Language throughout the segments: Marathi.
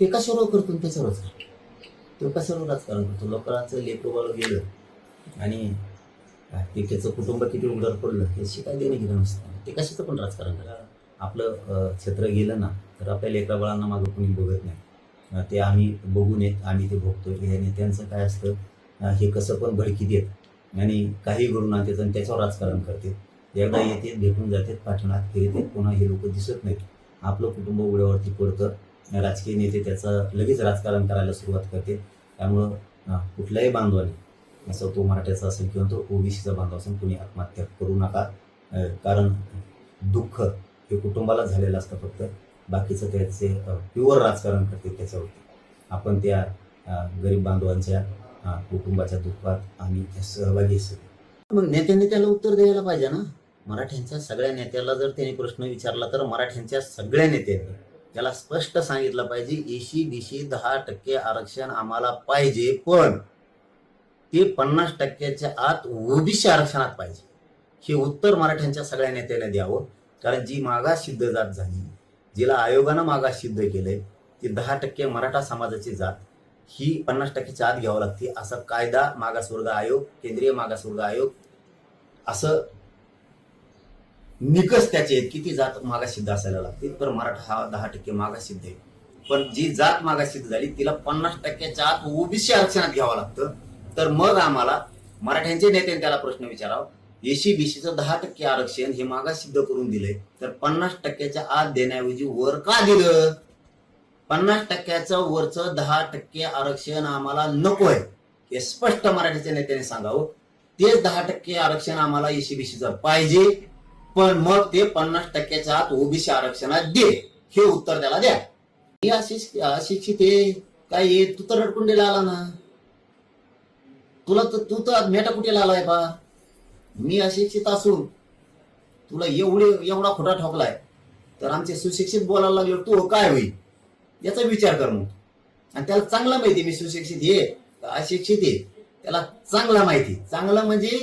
ते कशावर करतो आणि त्याच्यावरच तो कशावर राजकारण करतो? लोकांचं लेकरोबाला गेलं आणि ते त्याचं कुटुंब किती उघडर पडलं हे काय देणं गेलं नसतं. ते कशाचं पण राजकारण करा. आपलं क्षेत्र गेलं ना तर आपल्या लेकराबाळांना मागं कोणी बघत नाही. ते आम्ही बघून येत आम्ही ते भोगतो हे नेत्यांचं काय असतं हे कसं पण भडकी देत. आणि काही घडून आणतात आणि त्याच्यावर राजकारण करते. एकदा येते भेटून जातात पाठवण्यात फिरते पुन्हा हे लोक दिसत नाहीत. आपलं कुटुंब उघड्यावरती पडतं. राजकीय नेते त्याचं लगेच राजकारण करायला सुरुवात करते त्यामुळं कुठल्याही बांधवाने असं तो मराठ्याचा असेल किंवा तो ओबीसीचा बांधव असेल कुणी आत्महत्या करू नका. कारण दुःख हे कुटुंबाला झालेलं असतं फक्त. बाकीचं त्याचे प्युअर राजकारण करते त्याच्यावरती. आपण त्या गरीब बांधवांच्या कुटुंबाच्या दुःखात आम्ही सहभागी असतो मग नेत्यांनी त्याला उत्तर द्यायला पाहिजे ना? मराठ्यांच्या सगळ्या नेत्याला जर त्यांनी प्रश्न विचारला तर मराठ्यांच्या सगळ्या नेत्यांनी त्याला स्पष्ट सांगितलं पाहिजे एशी बीसी दहा टक्के आरक्षण आम्हाला पाहिजे पण ते पन्नास टक्क्याच्या आत ओबीसी आरक्षणात पाहिजे. हे उत्तर मराठ्यांच्या सगळ्या नेत्याने द्यावं. कारण जी मागास सिद्ध जात झाली जिला आयोगानं मागास सिद्ध केलंय ती दहा टक्के मराठा समाजाची जात ही पन्नास टक्क्याच्या आत घ्यावं लागते. असा कायदा मागासवर्ग आयोग केंद्रीय मागासवर्ग आयोग असं निकष त्याचे आहेत. किती जात मागासिद्ध असायला लागते तर मराठा हा दहा टक्के मागासिद्ध आहे. पण जी जात मागासिद्ध झाली तिला पन्नास टक्क्याच्या आत ओबीसी आरक्षणात घ्यावं लागतं. तर मग आम्हाला मराठ्यांचे नेत्यांनी त्याला प्रश्न विचारावा. एसी बीसीचं दहा टक्के आरक्षण हे मागासिद्ध करून दिलंय. तर पन्नास टक्क्याच्या आत देण्याऐवजी वर का दिलं? पन्नास टक्क्याचं वरचं दहा टक्के आरक्षण आम्हाला नकोय हे स्पष्ट मराठीच्या नेत्याने सांगावं. तेच दहा टक्के आरक्षण आम्हाला एसी बीसीचं पाहिजे. पण मग ते पन्नास टक्क्याच्या आत ओबीसी आरक्षणात दे. हे उत्तर त्याला द्या. मी अशिक्षित अशिक्षित आहे काय ये तू तर रडकुंडीला आला ना. तुला तर तू तर मेटा कुठेला आलाय बा. मी अशिक्षित असून तुला एवढे एवढा खोटा ठोकलाय. तर आमचे सुशिक्षित बोलायला लागले तू काय होईल? याचा विचार कर मग. आणि त्याला चांगला माहिती मी सुशिक्षित ये अशिक्षित आहे त्याला चांगला माहिती चांगला म्हणजे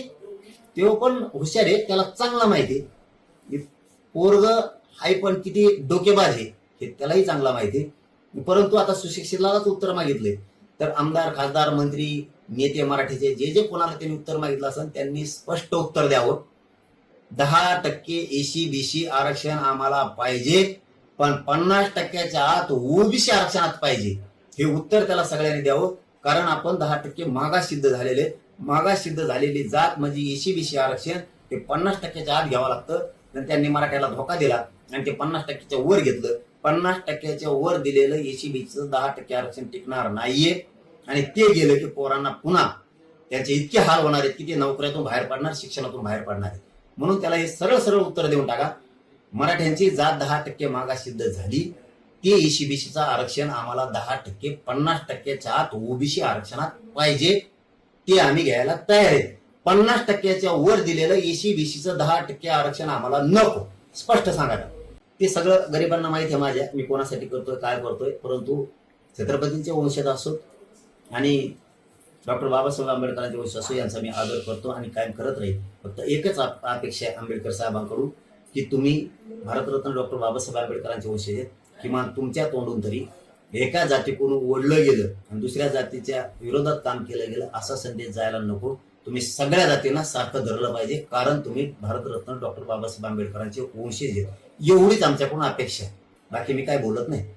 तो पण हुशार आहे त्याला चांगला माहिती आहे. पोरग हाय पण किती डोकेबाज आहे हे त्यालाही चांगला माहिती परंतु आता सुशिक्षितलाच उत्तर मागितले. तर आमदार खासदार मंत्री नेते मराठीचे जे जे कोणाला त्यांनी उत्तर मागितलं असेल त्यांनी स्पष्ट उत्तर द्यावं. दहा टक्के एसी बीसी आरक्षण आम्हाला पाहिजे पण पन्नास टक्क्याच्या आत ओबीसी आरक्षणात पाहिजे हे उत्तर त्याला सगळ्यांनी द्यावं. कारण आपण दहा टक्के मागास सिद्ध झालेले मागास सिद्ध झालेली जात म्हणजे एसी बीसी आरक्षण ते पन्नास टक्क्याच्या आत घ्यावं लागतं. तर त्यांनी मराठ्याला धोका दिला आणि ते पन्नास टक्क्याच्या वर घेतलं. पन्नास टक्क्याच्या वर दिलेलं एसीबीचं दहा टक्के आरक्षण टिकणार नाहीये. आणि ते गेलं की पोरांना पुन्हा त्याचे इतके हाल होणार आहेत की ते नोकऱ्यातून बाहेर पडणार शिक्षणातून बाहेर पडणार आहेत. म्हणून त्याला हे सरळ सरळ उत्तर देऊन टाका. मराठ्यांची जात दहा टक्के मागा सिद्ध झाली. ते एसीबीसीचं आरक्षण आम्हाला दहा टक्के पन्नास टक्क्याच्या आत ओबीसी आरक्षणात पाहिजे. ते आम्ही घ्यायला तयार आहेत. पन्नास टक्क्याच्या वर दिलेलं एसीबीसीचं दहा टक्के आरक्षण आम्हाला नको. स्पष्ट सांगा ते सगळं गरिबांना माहिती आहे माझ्या. मी कोणासाठी करतोय काय करतोय? परंतु छत्रपतींचे वंशात असो आणि डॉक्टर बाबासाहेब आंबेडकरांचे वंश असो यांचा मी आदर करतो आणि कायम करत राहील फक्त एकच अपेक्षा आहे आंबेडकर साहेबांकडून की तुम्ही भारतरत्न डॉक्टर बाबासाहेब आंबेडकरांचे वंश आहेत. किमान तुमच्या तोंडून तरी एका जातीकडून ओढलं गेलं आणि दुसऱ्या जातीच्या विरोधात काम केलं गेलं असा संदेश जायला नको. तुम्ही सगळ्या जातींना सारखं धरलं पाहिजे. कारण तुम्ही भारतरत्न डॉक्टर बाबासाहेब आंबेडकरांचे वंशज आहेत. एवढीच आमच्याकडून अपेक्षा आहे. बाकी मी काय बोलत नाही.